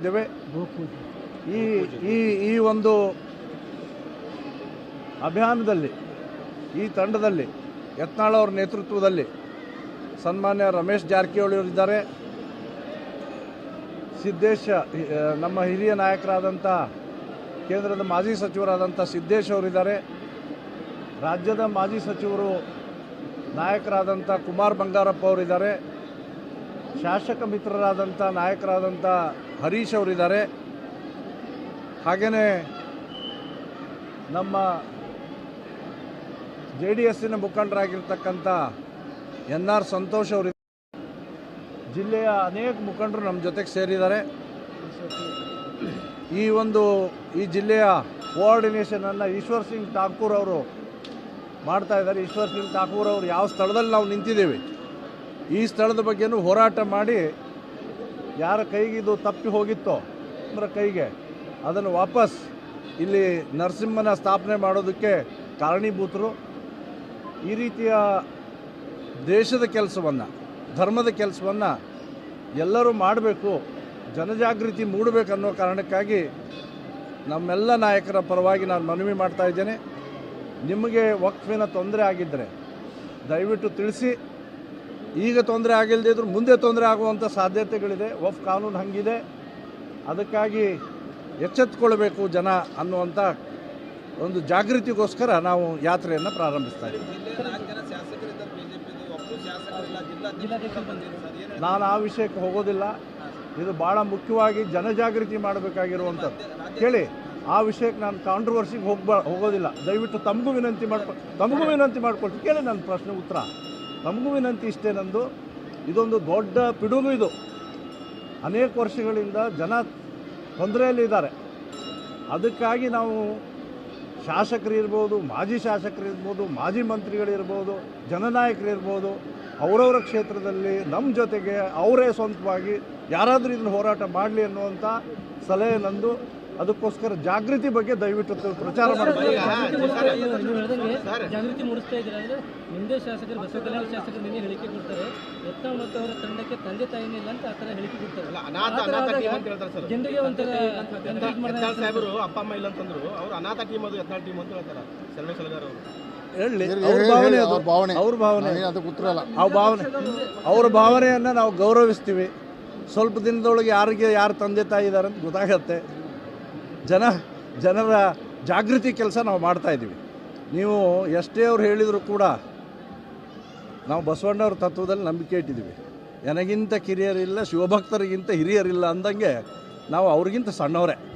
ಇದ್ದೇವೆ ಈ ಈ ಈ ಒಂದು ಅಭಿಯಾನದಲ್ಲಿ, ಈ ತಂಡದಲ್ಲಿ, ಯತ್ನಾಳ ಅವರ ನೇತೃತ್ವದಲ್ಲಿ ಸನ್ಮಾನ್ಯ ರಮೇಶ್ ಜಾರಕಿಹೊಳಿ ಅವರಿದ್ದಾರೆ ಸಿದ್ದೇಶ ನಮ್ಮ ಹಿರಿಯ ನಾಯಕರಾದಂಥ, ಕೇಂದ್ರದ ಮಾಜಿ ಸಚಿವರಾದಂಥ ಸಿದ್ದೇಶ್ ಅವರಿದ್ದಾರೆ ರಾಜ್ಯದ ಮಾಜಿ ಸಚಿವರು ನಾಯಕರಾದಂಥ ಕುಮಾರ್ ಬಂಗಾರಪ್ಪ ಅವರಿದ್ದಾರೆ ಶಾಸಕ ಮಿತ್ರರಾದಂಥ ನಾಯಕರಾದಂಥ ಹರೀಶ್ ಅವರಿದ್ದಾರೆ. ಹಾಗೆಯೇ ನಮ್ಮ ಜೆ ಡಿ ಎಸ್ಸಿನ ಮುಖಂಡರಾಗಿರ್ತಕ್ಕಂಥ ಎನ್ ಆರ್ ಸಂತೋಷ್ ಅವರು ಜಿಲ್ಲೆಯ ಅನೇಕ ಮುಖಂಡರು ನಮ್ಮ ಜೊತೆಗೆ ಸೇರಿದ್ದಾರೆ. ಈ ಒಂದು ಈ ಜಿಲ್ಲೆಯ ಕೋಆರ್ಡಿನೇಷನನ್ನು ಈಶ್ವರ್ ಸಿಂಗ್ ಠಾಕೂರ್ ಅವರು ಮಾಡ್ತಾ ಇದ್ದಾರೆ. ಈಶ್ವರ್ ಸಿಂಗ್ ಠಾಕೂರ್ ಅವರು ಯಾವ ಸ್ಥಳದಲ್ಲಿ ನಾವು ನಿಂತಿದ್ದೇವೆ? ಈ ಸ್ಥಳದ ಬಗ್ಗೆನೂ ಹೋರಾಟ ಮಾಡಿ ಯಾರ ಕೈಗೆ ಇದು ತಪ್ಪಿ ಹೋಗಿತ್ತೋ ಅಂದ್ರೆ ಕೈಗೆ ಅದನ್ನು ವಾಪಸ್ ಇಲ್ಲಿ ನರಸಿಂಹನ ಸ್ಥಾಪನೆ ಮಾಡೋದಕ್ಕೆ ಕಾರಣೀಭೂತರು ಈ ರೀತಿಯ ದೇಶದ ಕೆಲಸವನ್ನು, ಧರ್ಮದ ಕೆಲಸವನ್ನು ಎಲ್ಲರೂ ಮಾಡಬೇಕು, ಜನಜಾಗೃತಿ ಮೂಡಬೇಕನ್ನೋ ಕಾರಣಕ್ಕಾಗಿ ನಮ್ಮೆಲ್ಲ ನಾಯಕರ ಪರವಾಗಿ ನಾನು ಮನವಿ ಮಾಡ್ತಾ ಇದ್ದೇನೆ. ನಿಮಗೆ ವಕ್ಫಿನ ತೊಂದರೆ ಆಗಿದ್ದರೆ ದಯವಿಟ್ಟು ತಿಳಿಸಿ. ಈಗ ತೊಂದರೆ ಆಗಿಲ್ಲದೆ ಇದ್ರೂ ಮುಂದೆ ತೊಂದರೆ ಆಗುವಂಥ ಸಾಧ್ಯತೆಗಳಿದೆ. ಒಫ್ ಕಾನೂನು ಹಂಗಿದೆ. ಅದಕ್ಕಾಗಿ ಎಚ್ಚೆತ್ತುಕೊಳ್ಬೇಕು ಜನ ಅನ್ನುವಂಥ ಒಂದು ಜಾಗೃತಿಗೋಸ್ಕರ ನಾವು ಯಾತ್ರೆಯನ್ನು ಪ್ರಾರಂಭಿಸ್ತಾ ಇದ್ದೀವಿ. ನಾನು ಆ ವಿಷಯಕ್ಕೆ ಹೋಗೋದಿಲ್ಲ. ಇದು ಭಾಳ ಮುಖ್ಯವಾಗಿ ಜನಜಾಗೃತಿ ಮಾಡಬೇಕಾಗಿರುವಂಥದ್ದು. ಕೇಳಿ, ಆ ವಿಷಯಕ್ಕೆ ನಾನು ಕಾಂಟ್ರವರ್ಸಿಗೆ ಹೋಗ್ಬಾ, ಹೋಗೋದಿಲ್ಲ. ದಯವಿಟ್ಟು ತಮಗೂ ವಿನಂತಿ ಮಾಡ್ಕೊ, ತಮಗೂ ವಿನಂತಿ ಮಾಡ್ಕೊಳ್ತೀನಿ. ಕೇಳಿ ನನ್ನ ಪ್ರಶ್ನೆ ಉತ್ತರ. ತಮಗೂ ವಿನಂತಿ ಇಷ್ಟೇ ನಂದು. ಇದೊಂದು ದೊಡ್ಡ ಪಿಡುಗು ಇದು. ಅನೇಕ ವರ್ಷಗಳಿಂದ ಜನ ತೊಂದರೆಯಲ್ಲಿದ್ದಾರೆ. ಅದಕ್ಕಾಗಿ ನಾವು ಶಾಸಕರಿರ್ಬೋದು, ಮಾಜಿ ಶಾಸಕರಿರ್ಬೋದು, ಮಾಜಿ ಮಂತ್ರಿಗಳಿರ್ಬೋದು, ಜನನಾಯಕರಿರ್ಬೋದು, ಅವರವರ ಕ್ಷೇತ್ರದಲ್ಲಿ ನಮ್ಮ ಜೊತೆಗೆ ಅವರೇ ಸ್ವಂತವಾಗಿ ಯಾರಾದರೂ ಇದನ್ನು ಹೋರಾಟ ಮಾಡಲಿ ಅನ್ನುವಂಥ ಸಲಹೆ ನಂದು. ಅದಕ್ಕೋಸ್ಕರ ಜಾಗೃತಿ ಬಗ್ಗೆ ದಯವಿಟ್ಟು ಪ್ರಚಾರ ಮಾಡಬೇಕು ಜಾಗೃತಿ ಮೂಡಿಸ್ತಾ ಇದ್ದೀರಾ ಅಂದ್ರೆ ನಿಮ್ಮದೇ ಶಾಸಕರು ಬಸವ ಕಲ್ಯಾಣ ಶಾಸಕರು ನಿನ್ನೆ ಹೇಳಿಕೆ ಕೊಡ್ತಾರೆ ಯತ್ನಾಳ್ ಮತ್ತು ಅವರ ತಂಡಕ್ಕೆ ತಂದೆ ತಾಯಿನೇ ಇಲ್ಲ ಅಂತ ಆ ಥರ ಹೇಳಿಕೆ ಕೊಡ್ತಾರೆ. ಅನಾಥ ಅನಾಥ ಆದಾಗ ಟೀಮ್ ಅಂತ ಹೇಳ್ತಾರೆ ಸರ್. ಜನರಿಗೆ ಒಂಥರ ಸಾಹೇಬರು ಅಪ್ಪ ಅಮ್ಮ ಇಲ್ಲ ಅಂತಂದ್ರು ಅವ್ರು ಅನಾಥ ಟೀಮ್ ಅದು ಯತ್ನಾಳ್ ಟೀಮ್ ಅಂತ ಹೇಳ್ತಾರೆ. ಸರ್ವೆ ಸಲಗಾರ ಅವರು. ಹೇಳಿ ಅವ್ರ ಭಾವನೆ ಅದು. ಅವ್ರ ಭಾವನೆ. ಅವ್ರ ಭಾವನೆ. ಅದಕ್ಕೆ ಉತ್ತರ ಅಲ್ಲ. ಆ ಭಾವನೆ. ಅವ್ರ ಭಾವನೆಯನ್ನು ನಾವು ಗೌರವಿಸ್ತೀವಿ. ಸ್ವಲ್ಪ ದಿನದೊಳಗೆ ಯಾರಿಗೆ ಯಾರು ತಂದೆ ತಾಯಿ ಇದ್ದಾರೆ ಅಂತ ಗೊತ್ತಾಗತ್ತೆ. ಜನ, ಜನರ ಜಾಗೃತಿ ಕೆಲಸ ನಾವು ಮಾಡ್ತಾ ಇದ್ದೀವಿ. ನೀವು ಎಷ್ಟೇ ಅವ್ರು ಹೇಳಿದರೂ ಕೂಡ ನಾವು ಬಸವಣ್ಣವ್ರ ತತ್ವದಲ್ಲಿ ನಂಬಿಕೆ ಇಟ್ಟಿದ್ದೀವಿ. ನನಗಿಂತ ಕಿರಿಯರಿಲ್ಲ, ಶಿವಭಕ್ತರಿಗಿಂತ ಹಿರಿಯರಿಲ್ಲ ಅಂದಂಗೆ ನಾವು ಅವ್ರಿಗಿಂತ ಸಣ್ಣವರೇ.